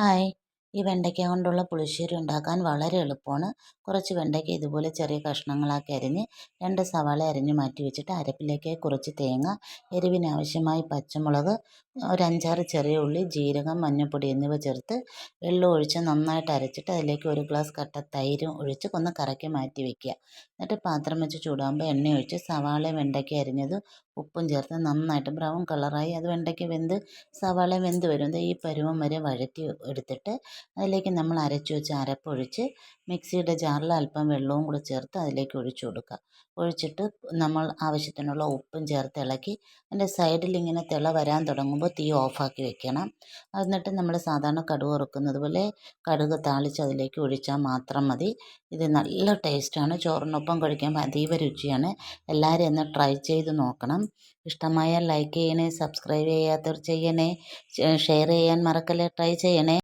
Hi. ഈ വെണ്ടയ്ക്ക കൊണ്ടുള്ള പുളിശ്ശേരി ഉണ്ടാക്കാൻ വളരെ എളുപ്പമാണ്. കുറച്ച് വെണ്ടയ്ക്ക ഇതുപോലെ ചെറിയ കഷ്ണങ്ങളാക്കി അരിഞ്ഞ് രണ്ട് സവാള അരിഞ്ഞ് മാറ്റി വെച്ചിട്ട് അരപ്പിലേക്ക് കുറച്ച് തേങ്ങ എരിവിനാവശ്യമായി പച്ചമുളക് ഒരു അഞ്ചാറ് ചെറിയ ഉള്ളി ജീരകം മഞ്ഞൾപ്പൊടി എന്നിവ ചേർത്ത് വെള്ളം ഒഴിച്ച് നന്നായിട്ട് അരച്ചിട്ട് അതിലേക്ക് ഒരു ഗ്ലാസ് കട്ട തൈരും ഒഴിച്ച് ഒന്ന് കറക്കി മാറ്റി വെക്കുക. എന്നിട്ട് പാത്രം വെച്ച് ചൂടാകുമ്പോൾ എണ്ണ ഒഴിച്ച് സവാള വെണ്ടയ്ക്ക അരിഞ്ഞത് ഉപ്പും ചേർത്ത് നന്നായിട്ട് ബ്രൗൺ കളറായി അത് വെണ്ടയ്ക്ക വെന്ത് സവാള വെന്ത് വരും. ഈ പരുവം വരെ വഴറ്റി എടുത്തിട്ട് അതിലേക്ക് നമ്മൾ അരച്ച് വെച്ച അരപ്പൊഴിച്ച് മിക്സിയുടെ ജാറിൽ അല്പം വെള്ളവും കൂടി ചേർത്ത് അതിലേക്ക് ഒഴിച്ചു കൊടുക്കുക. ഒഴിച്ചിട്ട് നമ്മൾ ആവശ്യത്തിനുള്ള ഉപ്പും ചേർത്ത് ഇളക്കി അതിന്റെ സൈഡിൽ ഇങ്ങനെ തിള വരാൻ തുടങ്ങുമ്പോൾ തീ ഓഫാക്കി വെക്കണം. എന്നിട്ട് നമ്മൾ സാധാരണ കടുക് വറുക്കുന്നത് പോലെ കടുക് താളിച്ച് അതിലേക്ക് ഒഴിച്ചാൽ മാത്രം മതി. ഇത് നല്ല ടേസ്റ്റാണ് ചോറിനൊപ്പം കഴിക്കാൻ അതീവ രുചിയാണ്. എല്ലാവരും ഒന്ന് ട്രൈ ചെയ്ത് നോക്കണം. ഇഷ്ടമായാൽ ലൈക്ക് ചെയ്യണേ സബ്സ്ക്രൈബ് ചെയ്യാത്തവർ ചെയ്യണേ ഷെയർ ചെയ്യാൻ മറക്കല്ലേ ട്രൈ ചെയ്യണേ.